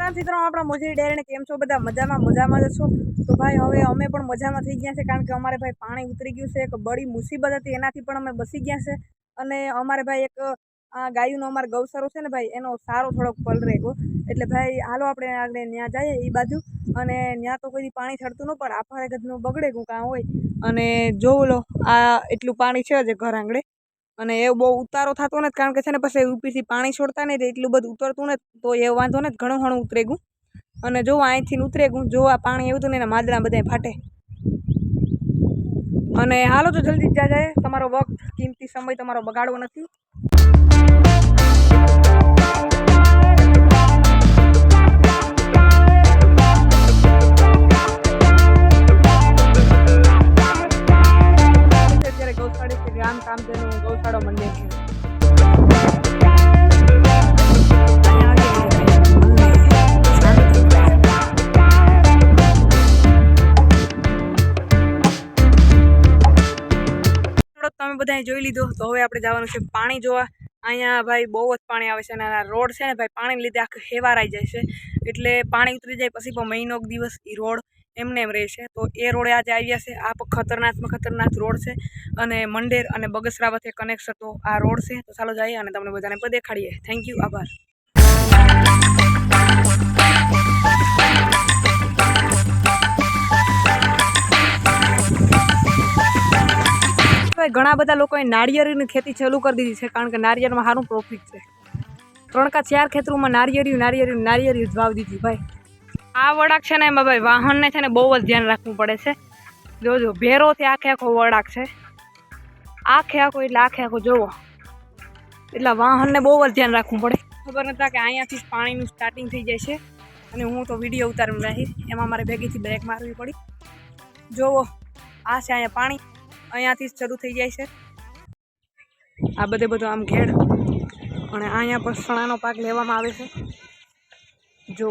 નમસ્કાર મિત્રો આપણા મોજરી ડેરીને કેમ છો? બધા મજામાં મજામાં જ છો? તો ભાઈ, હવે અમે પણ મજામાં થઈ ગયા છે, કારણ કે અમારે ભાઈ પાણી ઉતરી ગયું છે, એક બડી મુસીબત હતી, એનાથી પણ અમે બસી ગયા છે. અને અમારે ભાઈ એક ગાયુંનો અમારે ગૌસરો છે ને ભાઈ, એનો સારો થોડોક પલ રહેગો એટલે ભાઈ, હાલો આપણે આગળ ત્યાં જઈએ એ બાજુ. અને ત્યાં તો કોઈ પાણી ચડતું ન પણ આફારે ગદનું બગડે ગયું કાં હોય. અને જોવું લો, આ એટલું પાણી છે જ ઘર આંગળે અને એ બહુ ઉતારો થતો નથી, કારણ કે છે ને પછી ઉપરથી પાણી છોડતા નહીં એટલું બધું ઉતરતું નથી, તો એ વાંધો નથી, ઘણું ઘણું ઉતરે ગયું અને જો અહીંથી ઉતરે ગયું જો આ પાણી એવું હતું ને, એના માદરા બધા ફાટે. અને હાલો તો જલ્દી જ જાય તમારો વખત, કિંમતી સમય તમારો બગાડવો નથી. બધાએ જોઈ લીધો. તો હવે આપણે જવાનું છે પાણી જોવા. અહીંયા ભાઈ બહુ જ પાણી આવે છે અને આ રોડ છે ને ભાઈ પાણીને લીધે આખું હેવારાઈ જાય છે. એટલે પાણી ઉતરી જાય પછી પણ મહિનો દિવસ એ રોડ એમને એમ રહેશે. તો એ રોડે આજે આવ્યા છે. આ ખતરનાકમાં ખતરનાક રોડ છે અને મંડેર અને બગસરા વચ્ચે કનેક્ટ તો આ રોડ છે. તો ચાલો જઈએ અને તમને બધાને દેખાડીએ. થેન્ક યુ આભાર. ભાઈ, ઘણા બધા લોકોએ નાળિયેરીની ખેતી ચાલુ કરી દીધી છે, કારણ કે નાળિયેરમાં સારું પ્રોફિટ છે. ત્રણ કા ચાર ખેતરોમાં નાળિયેરી નાળિયેરી જ વાવી દીધી ભાઈ. આ વળાક છે ને એમાં ભાઈ, વાહનને છે ને બહુ જ ધ્યાન રાખવું પડે છે. જોજો, ભેરોથી આખે આખો વળાક છે. આખે આખો એટલે આખે આખો જોવો. એટલે વાહનને બહુ જ ધ્યાન રાખવું પડે. ખબર નતા કે અહીંયાથી જ પાણીનું સ્ટાર્ટિંગ થઈ જાય છે. અને હું તો વીડિયો ઉતારીને રહી એમાં મારે ભેગીથી બ્રેક મારવી પડી. જોવો, આ છે અહીંયા પાણી. અહીંયાથી જ શરૂ થઈ જાય છે. આ બધે બધો આમ ઘેડ અને અહીંયા પણ સણાનો પાક લેવામાં આવે છે. જો,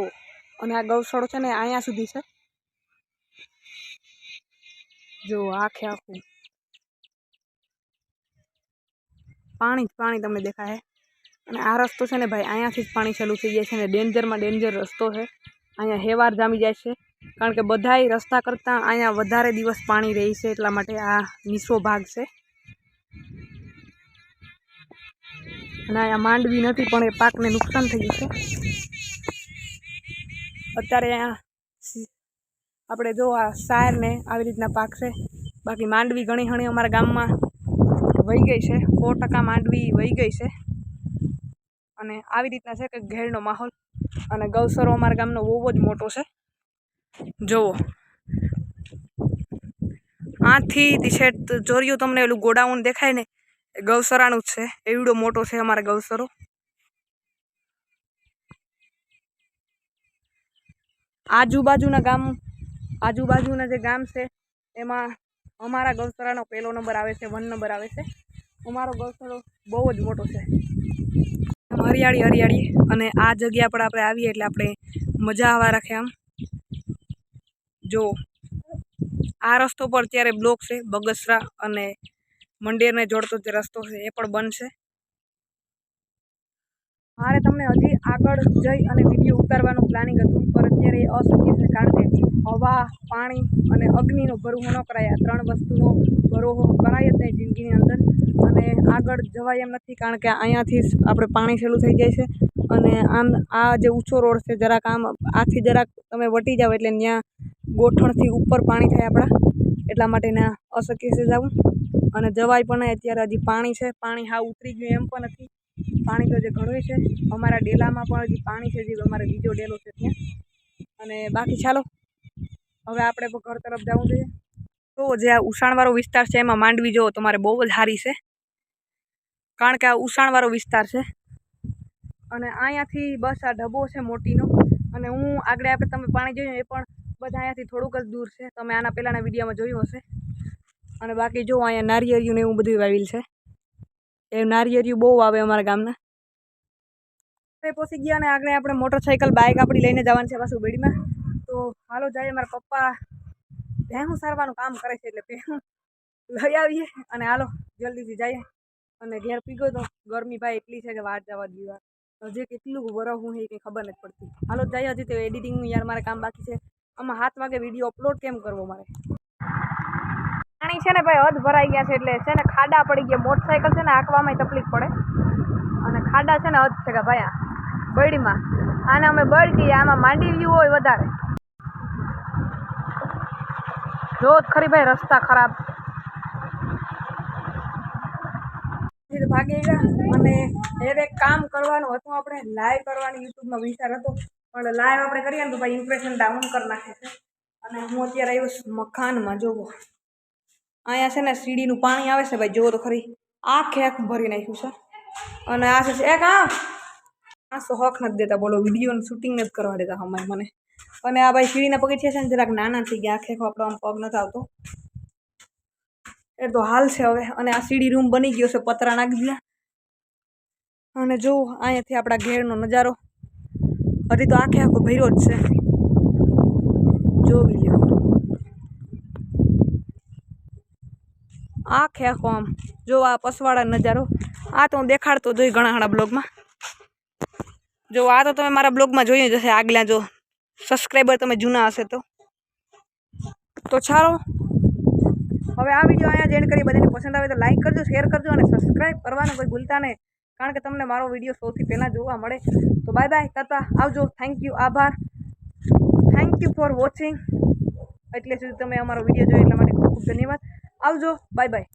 અને આ ગૌશાળો છે ને અહીંયા સુધી છે. જો, આખે આખું પાણી જ પાણી તમને દેખાય અને આ રસ્તો છે ને ભાઈ, અહીંયાથી જ પાણી ચાલુ થઈ જાય છે ને. ડેન્જરમાં ડેન્જર રસ્તો છે. અહીંયા હેવાર જામી જાય છે. કારણ કે બધાય રસ્તા કરતાં અહીંયા વધારે દિવસ પાણી રહે છે એટલા માટે આ નીચો ભાગ છે. અને અહીંયા માંડવી નથી, પણ એ પાકને નુકસાન થઈ ગયું છે. અત્યારે અહીંયા આપણે જો આ સારને આવી રીતના પાક છે. બાકી માંડવી ઘણી ઘણી અમારા ગામમાં વહી ગઈ છે. સો માંડવી વહી ગઈ છે. અને આવી રીતના છે કે ઘેરનો માહોલ. અને ગૌસરો અમારા ગામનો બહુ જ મોટો છે. જુઓ આથી ટીશર્ટ જોરિયું તમને પેલું ગોડાઉન દેખાય ને, એ ગૌસરાનું જ છે. એવડો મોટો છે અમારા ગૌસરો. આજુબાજુના ગામ, આજુબાજુના જે ગામ છે, એમાં અમારા ગૌસરાનો પહેલો નંબર આવે છે, વન નંબર આવે છે. અમારો ગૌસરો બહુ જ મોટો છે. હરિયાળી હરિયાળી. અને આ જગ્યા પર આપણે આવીએ એટલે આપણે મજા આવવા રાખે આમ. જો આ રસ્તો પર અત્યારે બ્લોક છે, બગસરા અને મંડેરને જોડતો જે રસ્તો છે એ પણ બનશે મારે તમને હજી આગળ જઈ અને વીડિયો ઉતારવાનું પ્લાનિંગ હતું, પણ અત્યારે એ અશક્ય છે કારણ કે હવા, પાણી અને અગ્નિનો ભરવો ન કરાય. આ ત્રણ વસ્તુનો ભરોહો કરાય જ નહીં જિંદગીની અંદર. અને આગળ જવાય એમ નથી કારણ કે અહીંયાથી આપણે પાણી છેલું થઈ જાય છે. અને આમ આ જે ઊંચો રોડ છે, જરાક આમ આથી જરાક તમે વટી જાઓ એટલે ત્યાં ગોઠણથી ઉપર પાણી થાય આપણા. એટલા માટે ના અશક્ય છે જવું. અને જવાય પણ નહીં, અત્યારે હજી પાણી છે. પાણી હા ઉતરી ગયું એમ પણ નથી. પાણી તો જે ઘણું છે. અમારા ડેલામાં પણ હજી પાણી છે, જે અમારે બીજો ડેલો છે ત્યાં. અને બાકી ચાલો, હવે આપણે પણ ઘર તરફ જવું જોઈએ. તો જે આ ઉષાણવાળો વિસ્તાર છે, એમાં માંડવી જુઓ તમારે બહુ જ સારી છે. કારણ કે આ ઉષાણવાળો વિસ્તાર છે. અને અહીંયાથી બસ આ ઢબો છે મોટીનો. અને હું આગળ આપણે તમે પાણી જોયું એ પણ બધા અહીંયાથી થોડુંક જ દૂર છે. તમે આના પહેલાંના વિડીયોમાં જોયું હશે. અને બાકી જો અહીંયા નારિયેરિયું ને એવું બધું વાવેલ છે. એ નારિયેરિયું બહુ આવે અમારા ગામના. આપણે પહોંચી ગયા અને આગળ આપણે મોટરસાઇકલ બાઇક આપણી લઈને જવાનું છે પાછું બેડીમાં. તો હાલો જાય મારા પપ્પા ભેહું સારવાનું કામ કરે છે એટલે ભેહું લઈ આવીએ અને હાલો જલ્દીથી જઈએ. અને ઘેર પીગો તો ગરમી ભાઈ એટલી છે કે વાત જવા દીવા હજી કેટલું વરસ હું એ કંઈ ખબર નથી પડતી. હાલો જાય હજી તો એડિટિંગનું યાર મારે કામ બાકી છે. આમાં સાત વાગે વીડિયો અપલોડ કેમ કરવો મારે? પાણી છે ને ભાઈ હદ ભરાઈ ગયા છે એટલે છે ને ખાડા પડી ગયા. મોટરસાયકલ છે ને આંકવામાં તકલીફ પડે. અને ખાડા છે ને હદ છે કે ભાઈ આ બળીમાં. આને અમે બળ આમાં માંડી વ્યૂ હોય વધારે. જો ખરી ભાઈ રસ્તા ખરાબ. ભાગી ગયા અને એક કામ કરવાનું હતું, આપણે લાઈવ કરવાની યુટ્યુબમાં વિચાર હતો. પણ લાઈવ આપણે કરીએ ને તો ભાઈ ઇમ્પ્રેશન ડાઉન કરી નાખે છે. અને હું અત્યારે આવ્યો છું મકાનમાં, જોવો. અહીંયા છે ને સીડીનું પાણી આવે છે ભાઈ, જોવો તો ખરી. આખે આખું ભરી નાખ્યું છે. અને આ છે, એક આ! આ શોખ નથી દેતા, બોલો વિડીયોનું શૂટિંગ નથી કરવા દેતા હમણાં મને. અને આ ભાઈ સીડીના પગથિયા છે ને જરાક નાના થઈ ગયા, આખે આખો આપણો આમ પગ નથી આવતો. એ તો હાલ છે હવે. અને આ સીડી રૂમ બની ગયો છે, પતરા નાખી દીધા. અને જો અહીંયાથી આપણા ઘેરનો નજારો. હજી તો આખે આખો ભર્યો જ છે. જોવી લ્યો. આખે આખો આમ. જો આ પસવાળા નજારો. આ તો હું દેખાડતો જોઈ ઘણા ઘણા બ્લોગમાં. જો આ તો તમે મારા બ્લોગમાં જોઈ જશે આગલા જો સબસ્ક્રાઈબર તમે જૂના હશે તો. તો ચાલો, હવે આ વીડિયો અહીંયા જેન્ડ કરી બધાને પસંદ આવે તો લાઈક કરજો શેર કરજો અને સબસ્ક્રાઈબ કરવાનું કોઈ ભૂલતા નહીં. કારણ કે તમને મારો વીડિયો સૌથી પહેલાં જોવા મળે. તો બાય બાય તાતા, આવજો. થેન્ક યુ આભાર. થેન્ક યુ ફોર વોચિંગ એટલે સુધી તમે અમારો વીડિયો જોયો એટલા માટે ખૂબ ખૂબ ધન્યવાદ. આવજો. Bye bye